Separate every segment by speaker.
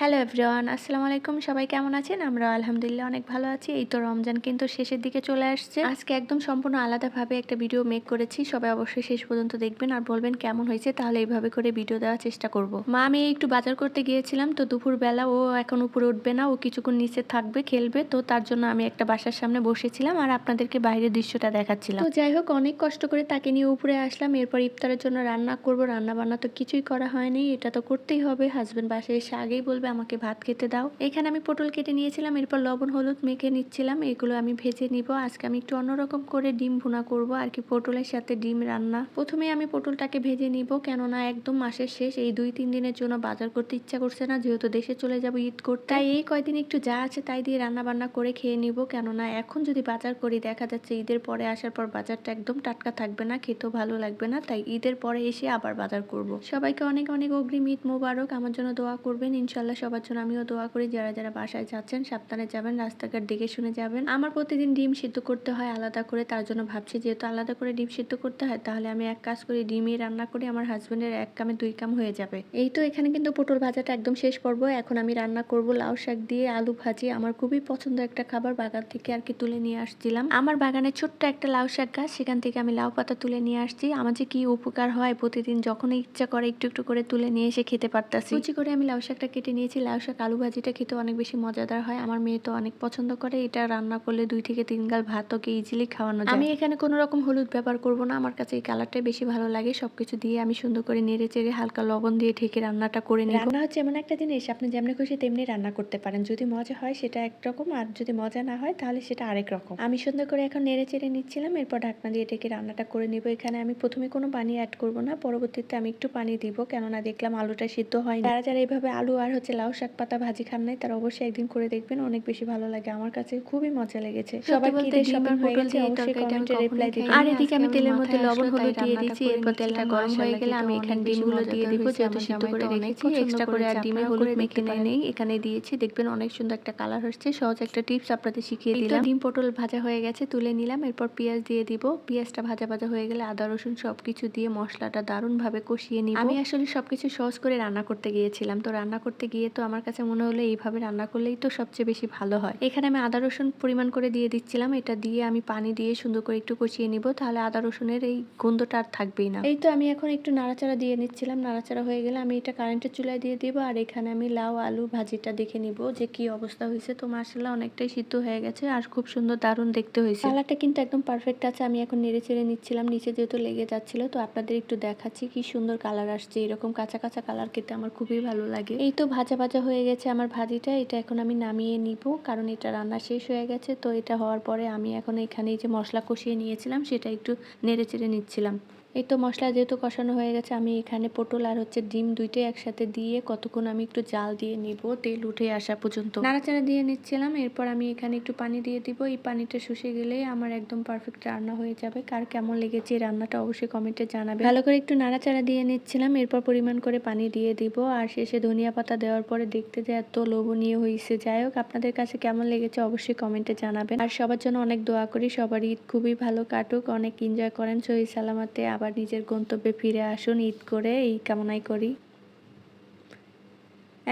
Speaker 1: Hello everyone, আসসালামু আলাইকুম। সবাই কেমন আছেন? আমরা আলহামদুলিল্লাহ অনেক ভালো আছি। এই তো রমজান কিন্তু শেষের দিকে চলে আসছে। আজকে একদম সম্পূর্ণ আলাদাভাবে একটা ভিডিও মেক করেছি। সবাই অবশ্যই শেষ পর্যন্ত দেখবেন আর বলবেন কেমন হয়েছে, তাহলে এইভাবে করে ভিডিও দেওয়ার চেষ্টা করব। মা, আমি একটু বাজার করতে গিয়েছিলাম, তো দুপুরবেলা ও এখন উপরে উঠবে না, ও কিছুক্ষণ নিচে থাকবে, খেলবে, তো তার জন্য আমি একটা বাসার সামনে বসেছিলাম আর আপনাদেরকে বাইরের দৃশ্যটা দেখাচ্ছিলাম। তো যাই হোক, অনেক কষ্ট করে তাকে নিয়ে উপরে আসলাম। এরপর ইফতারের জন্য রান্না করব রান্না বান্না তো কিছুই করা হয়নি, এটা তো করতেই হবে। হাজব্যান্ড বাসায় এসে আগেই বলবে আমাকে ভাত খেতে দাও। এখানে আমি পটল কেটে নিয়েছিলাম, এরপর লবণ, হলুদ মেখে নিচ্ছিলাম। এগুলো আমি ভেজে নিব। আজকে আমি একটু অন্যরকম করে ডিম ভুনা করব, আর কি পটলের সাথে ডিম রান্না। প্রথমে আমি পটলটাকে ভেজে নিব, কেননা একদম মাসের শেষ। এই দুই, তিন দিনের জন্য বাজার করতে ইচ্ছা করছে না, যেহেতু দেশে চলে যাব ঈদ করতে। তাই এই কয়দিন একটু যা আছে তাই দিয়ে রান্না বান্না করে খেয়ে নিব। কেননা এখন যদি বাজার করি, দেখা যাচ্ছে ঈদের পরে আসার পর বাজারটা একদম টাটকা থাকবে না, খেতেও ভালো লাগবে না। তাই ঈদের পরে এসে আবার বাজার করব। সবাইকে অনেক অনেক অগ্রিম ঈদ মোবারক। আমার জন্য দোয়া করবেন। ইনশাল্লাহ সবার জন্য আমিও দোয়া করি, যারা যারা বাসায় যাচ্ছেন, সাবধানে যাবেন, রাস্তাঘাট দেখে শুনে যাবেন। আমার প্রতিদিন ডিম সিদ্ধ করতে হয় আলাদা করে, তার জন্য ভাবছি যেহেতু আলাদা করে ডিম সিদ্ধ করতে হয়, তাহলে আমি এক কাজ করি, ডিমই রান্না করি, আমার হাজবেন্ডের এক কামে দুই কাম হয়ে যাবে। এই তো এখানে কিন্তু পটল ভাজাটা একদম শেষ পর্ব, এখন আমি রান্না করব লাউ শাক দিয়ে আলু ভাজি। আমার খুবই পছন্দ একটা খাবার, বাগান থেকে আর কি তুলে নিয়ে আসছিলাম। আমার বাগানে ছোট্ট একটা লাউ শাক গাছ, সেখান থেকে আমি লাউ পাতা তুলে নিয়ে আসছি। আমার যে কি উপকার হয়, প্রতিদিন যখনই ইচ্ছা করে একটু একটু করে তুলে নিয়ে এসে খেতে পারতাছি। কুচি করে আমি লাউ শাকটা কেটে নিয়েছি লাউ শাক আলু ভাজিটা খেতে অনেক বেশি মজাদার হয়। আমার মেয়ে তো অনেক পছন্দ করে। এটা রান্না করলে দুই থেকে তিন গাল ভাত ওকে ইজিলি খাওয়ানো যায়। আমি এখানে কোনো রকম হলুদ ব্যবহার করব না। আমার কাছে এই কালারটাই বেশি ভালো লাগে। সবকিছু দিয়ে আমি সুন্দর করে নেড়ে চেড়ে হালকা লবণ দিয়ে ঢেকে রান্নাটা করে নিই রান্না হচ্ছে এমন একটা জিনিস আপনি যেমনি খুশি তেমনি রান্না করতে পারেন। যদি মজা হয় সেটা একরকম আর যদি মজা না হয় তাহলে সেটা আরেক রকম। আমি সুন্দর করে এখন নেড়ে চেড়ে নিচ্ছিলাম। এরপর ঢাকনা দিয়ে ঢেকে রান্নাটা করে নিব। এখানে আমি প্রথমে কোনো পানি অ্যাড করব না। পরবর্তীতে আমি একটু পানি দিব। কেননা দেখলাম আলুটা সিদ্ধ হয় যারা যারা এইভাবে আলু আর হচ্ছে লাউ শাক পাতা ভাজি খান নাই তারা অবশ্যই একদিন করে দেখবেন অনেক বেশি ভালো লাগে। আমার কাছে খুবই মজা লেগেছে। সবাই
Speaker 2: বলতে
Speaker 1: হয়ে
Speaker 2: পটল দিয়ে
Speaker 1: অবশ্যই
Speaker 2: তরকারিটা আমি
Speaker 1: কমেন্টে রিপ্লাই দিবেন। আর এদিকে আমি তেলের মধ্যে লবণ হলুদ দিয়ে দিয়েছি এরপর তেলটা গরম হয়ে গেলে আমি এখানে
Speaker 2: অনেক
Speaker 1: ডিমগুলো দিয়ে দিব যেহেতু সিদ্ধ করে রেখেছি এক্সট্রা করে আর। ডিমে হলুদ মেখে নেই নেই এখানে দিয়েছি দেখবেন অনেক সুন্দর একটা কালার হচ্ছে সহজ একটা টিপস আপনাদের শিখিয়ে দিলাম। ডিম পটল ভাজা হয়ে গেছে তুলে নিলাম এরপর পেঁয়াজ দিয়ে দিব। পেঁয়াজটা ভাজা ভাজা হয়ে গেলে আদা রসুন সবকিছু দিয়ে মশলাটা দারুণভাবে কষিয়ে নিব। আমি আসলে সবকিছু সহজ করে রান্না করতে গিয়েছিলাম তো রান্না করতে গিয়ে তো আমার কাছে মনে হলো এইভাবে রান্না করলেই তো সবচেয়ে বেশি ভালো হয়। এখানে আমি আদা, রসুন পরিমাণ করে দিয়ে দিচ্ছিলাম। এটা দিয়ে আমি পানি দিয়ে সুন্দর করে একটু কষিয়ে নিব, তাহলে আদা, রসুনের এই গন্ধটা আর থাকবেই না। এই তো আমি এখন একটু নাড়াচাড়া দিয়ে নিচ্ছিলাম। নাড়াচাড়া হয়ে গেলে আমি এটা কারেন্টের চুলায় দিয়ে দিব, আর এখানে আমি লাউ, আলু ভাজিটা দেখে নিব যে কি অবস্থা হয়েছে। তো মার্শাল্লাহ অনেকটাই সিদ্ধ হয়ে গেছে আর খুব সুন্দর দারুণ দেখতে হয়েছে। কালারটা কিন্তু একদম পারফেক্ট আছে। আমি এখন নেড়ে চেড়ে নিচ্ছিলাম, নিচে যেহেতু লেগে যাচ্ছিল, তো আপনাদের একটু দেখাচ্ছি কি সুন্দর কালার আসছে। এরকম কাঁচা কাঁচা কালার খেতে আমার খুবই ভালো লাগে। এই তো ভাজা ভাজা ভাজা হয়ে গেছে আমার ভাজিটা, এটা এখন আমি নামিয়ে নিব, কারণ এটা রান্না শেষ হয়ে গেছে, তো এটা হওয়ার পরে আমি এখন এখানে যে মশলা কষিয়ে নিয়েছিলাম, সেটা একটু নেড়ে চেড়ে নিচ্ছিলাম। এই তো মশলা যেহেতু কষানো হয়ে গেছে, আমি এখানে পটল আর হচ্ছে ডিম দুইটাই একসাথে দিয়ে কতক্ষণ আমি একটু জাল দিয়ে নিব, তেল উঠে আসা পর্যন্ত। নাড়াচাড়া দিয়ে নিচ্ছিলাম, এরপর আমি এখানে একটু পানি দিয়ে দিব। এই পানিটা শুষে গেলেই আমার একদম পারফেক্ট রান্না হয়ে যাবে। কার কেমন লেগেছে রান্নাটা অবশ্যই কমেন্টে জানাবে ভালো করে একটু নাড়াচাড়া দিয়ে নিচ্ছিলাম, এরপর পরিমাণ করে পানি দিয়ে দিব। আর শেষে ধনিয়া পাতা দেওয়ার পরে দেখতে যে এত লোভনীয় হয়েছে। যাই হোক, আপনাদের কাছে কেমন লেগেছে অবশ্যই কমেন্টে জানাবেন। আর সবার জন্য অনেক দোয়া করি সবার ঈদ খুবই ভালো কাটুক, অনেক এনজয় করেন। সহি সালামাতে আবার নিজের গন্তব্যে ফিরে আসুন, ঈদ করে এই কামনাই করি।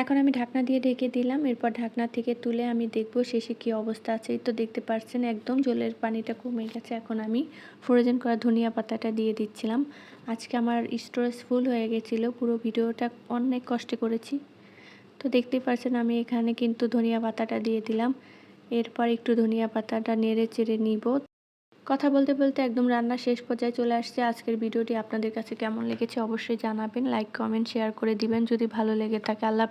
Speaker 1: এখন আমি ঢাকনা দিয়ে ঢেকে দিলাম, এরপর ঢাকনা থেকে তুলে আমি দেখব শেষে কি অবস্থা আছে। তো দেখতে পাচ্ছেন একদম জলের পানিটা কমে গেছে, এখন আমি ফ্রোজেন করা ধনিয়া পাতাটা দিয়ে দিচ্ছিলাম। আজকে আমার স্টোরেজ ফুল হয়ে গেছিল, পুরো ভিডিওটা অনেক কষ্টে করেছি। তো দেখতেই পাচ্ছেন আমি এখানে কিন্তু ধনিয়া পাতাটা দিয়ে দিলাম। এরপর একটু ধনিয়া পাতাটা নেড়ে চেড়ে নিব। কথা বলতে বলতে একদম রান্না শেষ পর্যায়ে চলে আসছে। আজকের ভিডিওটি আপনাদের কাছে কেমন লেগেছে অবশ্যই জানাবেন। লাইক কমেন্ট শেয়ার করে দিবেন। যদি ভালো লেগে থাকে, আল্লাহ